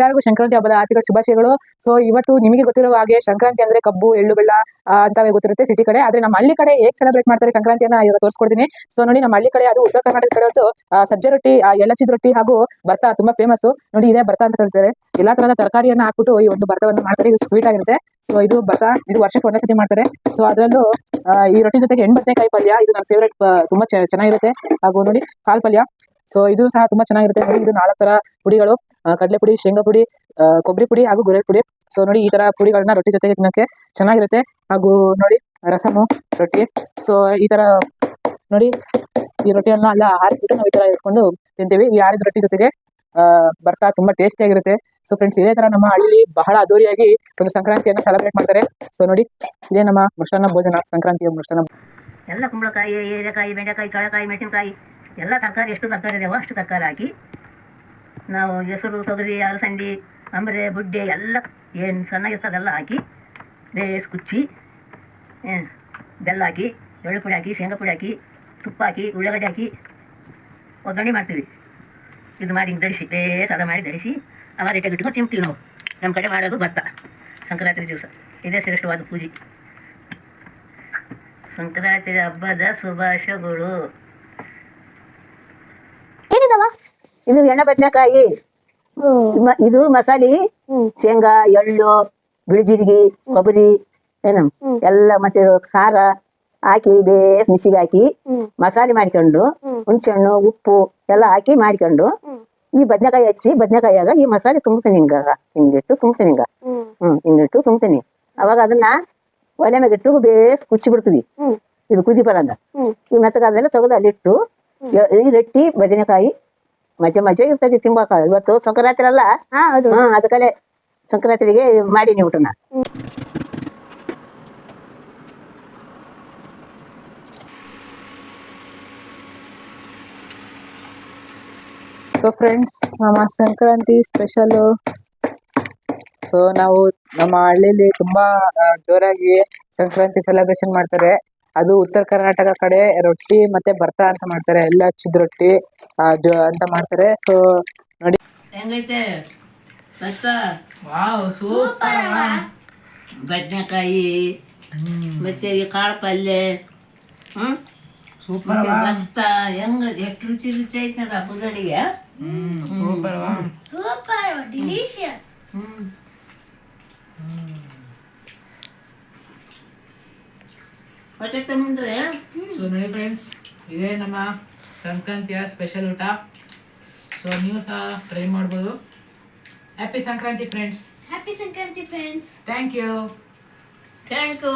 ಎಲ್ಲರಿಗೂ ಸಂಕ್ರಾಂತಿ ಹಬ್ಬದ ಆರ್ಥಿಕ ಶುಭಾಶಯಗಳು. ಸೊ ಇವತ್ತು ನಿಮಗೆ ಗೊತ್ತಿರುವ ಹಾಗೆ ಸಂಕ್ರಾಂತಿ ಅಂದ್ರೆ ಕಬ್ಬು, ಎಳ್ಳು, ಬೆಲ್ಲ ಅಂತವೆ ಗೊತ್ತಿರುತ್ತೆ ಸಿಟಿ ಕಡೆ. ಆದ್ರೆ ನಮ್ಮ ಹಳ್ಳಿ ಕಡೆ ಹೇಗೆ ಸೆಲೆಬ್ರೇಟ್ ಮಾಡ್ತಾರೆ ಸಂಕ್ರಾಂತಿಯನ್ನ ಇವಾಗ ತೋರಿಸ್ಕೊಡ್ತೀನಿ. ಸೊ ನೋಡಿ ನಮ್ಮ ಹಳ್ಳಿ ಕಡೆ ಅದು ಉತ್ತರ ಕರ್ನಾಟಕ ಕಡೆ ಅಂತೂ ಸಜ್ಜೆ ರೊಟ್ಟಿ ಎಳ್ಳಚ್ಚಿದ ರೊಟ್ಟಿ ಹಾಗೂ ಭತ್ತ ತುಂಬಾ ಫೇಮಸ್ ನೋಡಿ ಇದೇ ಭತ್ತ ಅಂತ ಹೇಳ್ತಾರೆ ಎಲ್ಲಾ ತರಹದ ತರಕಾರಿಯನ್ನ ಹಾಕ್ಬಿಟ್ಟು ಈ ಒಂದು ಭತ್ತವನ್ನು ಮಾಡ್ತಾರೆ. ಇದು ಸ್ವೀಟ್ ಆಗಿರುತ್ತೆ. ಸೊ ಇದು ಭತ್ತ ಇದು ವರ್ಷಕ್ಕೆ ಒಂದೇ ಸತಿ ಮಾಡ್ತಾರೆ. ಸೊ ಅದರಲ್ಲೂ ಈ ರೊಟ್ಟಿ ಜೊತೆಗೆ ಎಣ್ಣೆ ಬದನೆಕಾಯಿ ಪಲ್ಯ, ಇದು ನನ್ನ ಫೇವ್ರೇಟ್ ತುಂಬಾ ಚೆನ್ನಾಗಿರುತ್ತೆ. ಹಾಗೂ ನೋಡಿ ಕಾಲ್ ಪಲ್ಯ. ಸೊ ಇದು ಸಹ ತುಂಬಾ ಚೆನ್ನಾಗಿರುತ್ತೆ. ನೋಡಿ, ಇದು ನಾಲ್ಕು ತರ ಪುಡಿಗಳು. ಕಡಲೆ ಪುಡಿ ಶೇಂಗಾ ಪುಡಿ ಕೊಬ್ಬರಿ ಪುಡಿ ಹಾಗೂ ಗುರೆ ಪುಡಿ ಸೊ ನೋಡಿ, ಈ ತರ ಪುಡಿಗಳನ್ನ ರೊಟ್ಟಿ ಜೊತೆಗೆ ತಿನ್ನಕ್ಕೆ ಚೆನ್ನಾಗಿರುತ್ತೆ. ಹಾಗೂ ನೋಡಿ, ರಸಮು, ರೊಟ್ಟಿ. ಸೊ ಈ ತರ ನೋಡಿ, ಈ ರೊಟ್ಟಿಯನ್ನ ಎಲ್ಲ ಹಾರಿಸ್ಬಿಟ್ಟು ನಾವು ಈ ತರ ಇಟ್ಕೊಂಡು ತಿಂತೀವಿ. ಈ ಆರಿದ ರೊಟ್ಟಿ ಜೊತೆಗೆ ಬರ್ತಾ ತುಂಬಾ ಟೇಸ್ಟಿ ಆಗಿರುತ್ತೆ. ಸೊ ಫ್ರೆಂಡ್ಸ್ ಇದೇ ತರ ನಮ್ಮ ಹಳ್ಳಿ ಬಹಳ ಅದ್ದೂರಿಯಾಗಿ ಒಂದು ಸಂಕ್ರಾಂತಿಯನ್ನು ಸೆಲೆಬ್ರೇಟ್ ಮಾಡ್ತಾರೆ. ಸೊ ನೋಡಿ, ಇದೇ ನಮ್ಮ ಮೃಷ್ಟಾನ್ನ ಭೋಜನ, ಸಂಕ್ರಾಂತಿಯ ಮೃಷ್ಟಾನ್ನ ಎಲ್ಲ ಕುಂಬಳಕಾಯಿ ಹೀರೆಕಾಯಿ ಬೆಂಡೆಕಾಯಿ ಕಳೆಕಾಯಿ ಮೆಣಸಿನಕಾಯಿ. ಎಲ್ಲ ತರಕಾರಿ, ಎಷ್ಟು ತರಕಾರಿ ಇದೆಯೋ ಅಷ್ಟು ತರಕಾರಿ ಹಾಕಿ ನಾವು ಹೆಸರು, ತೊಗರಿ, ಅಲಸಂದಿ ಅಂಬರೆ ಬುಡ್ಡೆ ಎಲ್ಲ ಏನು ಸಣ್ಣಗಿರ್ತದೆಲ್ಲ ಹಾಕಿ ಬೇಸ್ ಕುಚ್ಚಿ ಬೆಲ್ಲ ಹಾಕಿ, ಎಳ್ಳು ಪುಡಿ ಹಾಕಿ, ಶೇಂಗಾ ಪುಡಿ ಹಾಕಿ, ತುಪ್ಪ ಹಾಕಿ, ಉಳ್ಳಾಗಡ್ಡೆ ಹಾಕಿ, ಒಗ್ಗರಣೆ ಮಾಡ್ತೀವಿ. ಇದು ಮಾಡಿ ಹಿಂಗೆ ದಡಿಸಿ, ಬೇಸ್ ಅದ ಮಾಡಿ ದಡಿಸಿ ಅವಾಗ ರೇಟಾಗಿ ಇಟ್ಕೊಂಡು ತಿಂತೀವಿ ನಾವು. ನಮ್ಮ ಕಡೆ ಮಾಡೋದು ಭತ್ತ, ಸಂಕ್ರಾಂತಿ ದಿವಸ. ಇದೇ ಶ್ರೇಷ್ಠವಾದ ಪೂಜೆ. ಸಂಕ್ರಾಂತಿ ಹಬ್ಬದ ಶುಭಾಶಯಗಳು. ಇದು ಎಣ್ಣೆ ಬದನೆಕಾಯಿ. ಇದು ಮಸಾಲೆ ಶೇಂಗಾ ಎಳ್ಳು ಬಿಳಿ ಜೀರಿಗೆ ಕೊಬ್ಬರಿ ಏನು? ಎಲ್ಲ ಮತ್ತೆ ಖಾರ ಹಾಕಿ ಬೇಸ್ ಮಿಕ್ಸಿಗೆ ಹಾಕಿ ಮಸಾಲೆ ಮಾಡ್ಕೊಂಡು ಹುಣಸೆಹಣ್ಣು ಉಪ್ಪು ಎಲ್ಲ ಹಾಕಿ ಮಾಡ್ಕೊಂಡು ಈ ಬದನೆಕಾಯಿ ಹಚ್ಚಿ ಬದನೆಕಾಯಿಯಾಗ ಈ ಮಸಾಲೆ ತುಂಬ್ತೀನಿ ಹಿಂಗ ಹಿಂಗಿಟ್ಟು ತುಂಬ್ತೀನಿ ಹಿಂಗ. ಹ್ಮ್. ಹಿಂಗಿಟ್ಟು ತುಂಬ್ತೀನಿ. ಅವಾಗ ಅದನ್ನ ಒಲೆ ಮ್ಯಾಗ ಇಟ್ಟು ಬೇಸ್ ಕುಚ್ಚಿ ಬಿಡ್ತೀವಿ ಇದು ಕುದಿ ಬರಂದ ಈ ಮೆತ್ತಗಾದ್ಮೇಲೆ ತೆಗೆದು ಅಲ್ಲಿಟ್ಟು ಈ ರೊಟ್ಟಿ ಬದನೆಕಾಯಿ ಮಜೆ ಮಜಾ ಇರ್ತದೆ ತಿಂಬಾಕ. ಇವತ್ತು ಸಂಕ್ರಾಂತಿ ಅಲ್ಲ ಹಾ ಹೌದು. ಹಾ ಅದಕ್ಕಲೆ ಸಂಕ್ರಾಂತಿಗೆ ಮಾಡೀನಿ ಊಟನ. ಸೊ ಫ್ರೆಂಡ್ಸ್ ನಮ್ಮ ಸಂಕ್ರಾಂತಿ ಸ್ಪೆಷಲು ಸೊ ನಾವು ನಮ್ಮ ಹಳ್ಳಿಲಿ ತುಂಬಾ ಜೋರಾಗಿ ಸಂಕ್ರಾಂತಿ ಸೆಲೆಬ್ರೇಷನ್ ಮಾಡ್ತಾರೆ. ಅದು ಉತ್ತರ ಕರ್ನಾಟಕ ಕಡೆ ರೊಟ್ಟಿ ಮತ್ತೆ ಭರ್ತ ಅಂತ ಮಾಡ್ತಾರೆ ಎಲ್ಲ ಹಚ್ಚಿದ ರೊಟ್ಟಿ ಅಂತ ಮಾಡ್ತಾರೆ. ಸೊ ನೋಡಿ. ಹೆಂಗೈತೆ? ಬದನೆಕಾಯಿ ಮತ್ತೆ ಈ ಕಾಳು ಪಲ್ಯ ಹ್ಮ್? ಸೂಪರ್ ಭತ್ತ ಹೆಂಗ ಎಷ್ಟು ರುಚಿ ರುಚಿ ಐತೆ ನೋಡ ಸೂಪರ್ ಅಡಿಗೆ ಸೂಪರ್ ಡಿಲಿಷಿಯಸ್ ಹ್ಮ್ ಹೊಟ್ಟೆ ಮುಂದೆ ಸೊ ನೋಡಿ ಫ್ರೆಂಡ್ಸ್ ಇದೇ ನಮ್ಮ ಸಂಕ್ರಾಂತಿಯ ಸ್ಪೆಷಲ್ ಊಟ. ಸೊ ನೀವು ಸಹ ಟ್ರೈ ಮಾಡ್ಬೋದು. Happy Sankranti friends happy Sankranti friends thank you thank you